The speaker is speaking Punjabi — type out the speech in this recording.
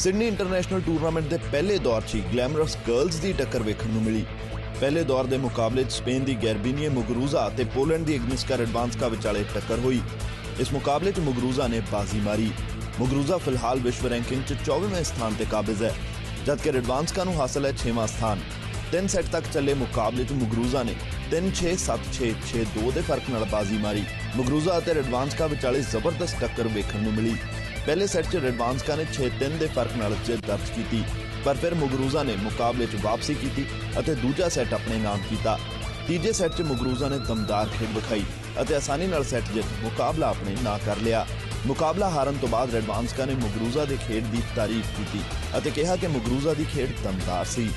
ਸਿਡਨੀ ਇੰਟਰਨੈਸ਼ਨਲ ਟੂਰਨਾਮੈਂਟ ਦੇ ਪਹਿਲੇ ਦੌਰ 'ਚ ਗਲੈਮਰਸ ਗਰਲਜ਼ ਦੀ ਟੱਕਰ ਵੇਖਣ ਨੂੰ ਮਿਲੀ। ਪਹਿਲੇ ਦੌਰ ਦੇ ਮੁਕਾਬਲੇ 'ਚ ਸਪੇਨ ਦੀ ਗੈਰਬੀਨੀਏ ਮੁਗਰੂਜ਼ਾ ਤੇ ਪੋਲੈਂਡ ਦੀ ਇਗਨਿਸਕਾ ਐਡਵਾਂਸਕਾ ਵਿਚਾਲੇ ਟੱਕਰ ਹੋਈ। ਇਸ ਮੁਕਾਬਲੇ 'ਚ ਮੁਗਰੂਜ਼ਾ ਨੇ ਬਾਜ਼ੀ ਮਾਰੀ। ਮੁਗਰੂਜ਼ਾ ਫਿਲਹਾਲ ਵਿਸ਼ਵ ਰੈਂਕਿੰਗ 'ਚ 24ਵੇਂ ਸਥਾਨ ਤੇ ਕਾਬਜ਼ ਹੈ, ਜਦਕਿ ਰੈਡਵਾਂਸਕਾ ਨੂੰ ਹਾਸਲ ਹੈ 6ਵਾਂ ਸਥਾਨ। ਤਿੰਨ ਸੈੱਟ ਤੱਕ ਚੱਲੇ ਮੁਕਾਬਲੇ 'ਚ ਮੁਗਰੂਜ਼ਾ ਨੇ 3-6 7-6 6-2 ਦੇ ਫ਼ਰਕ ਨਾਲ ਬਾਜ਼ੀ ਮਾਰੀ। ਮੁਗਰੂਜ਼ਾ ਅਤੇ ਐਡਵਾਂਸਕਾ ਵਿਚਾਲੇ ਜ਼ਬਰਦਸਤ ਟੱਕਰ ਵੇਖਣ ਨੂੰ ਮਿਲੀ। ਪਹਿਲੇ ਸੈੱਟ 'ਚ ਐਡਵਾਂਸਕਾ ਨੇ 6-3 ਦੇ ਫ਼ਰਕ ਨਾਲ ਜਿੱਤ ਦਰਜ ਕੀਤੀ, ਪਰ ਫਿਰ ਮੁਗਰੂਜ਼ਾ ਨੇ ਮੁਕਾਬਲੇ 'ਚ ਵਾਪਸੀ ਕੀਤੀ ਅਤੇ ਦੂਜਾ ਸੈੱਟ ਆਪਣੇ ਨਾਮ ਕੀਤਾ। ਤੀਜੇ ਸੈੱਟ 'ਚ ਮੁਗਰੂਜ਼ਾ ਨੇ ਦਮਦਾਰ ਖੇਡ ਵਿਖਾਈ ਅਤੇ ਆਸਾਨੀ ਨਾਲ ਸੈੱਟ ਜਿੱਤ ਮੁਕਾਬਲਾ ਆਪਣੇ ਨਾਂ ਕਰ ਲਿਆ। ਮੁਕਾਬਲਾ ਹਾਰਨ ਤੋਂ ਬਾਅਦ ਰੈਡਵਾਂਸਕਾ ਨੇ ਮੁਗਰੂਜ਼ਾ ਦੇ ਖੇਡ ਦੀ ਤਾਰੀਫ ਕੀਤੀ ਅਤੇ ਕਿਹਾ ਕਿ ਮੁਗਰੂਜ਼ਾ ਦੀ ਖੇਡ ਦਮਦਾਰ ਸੀ।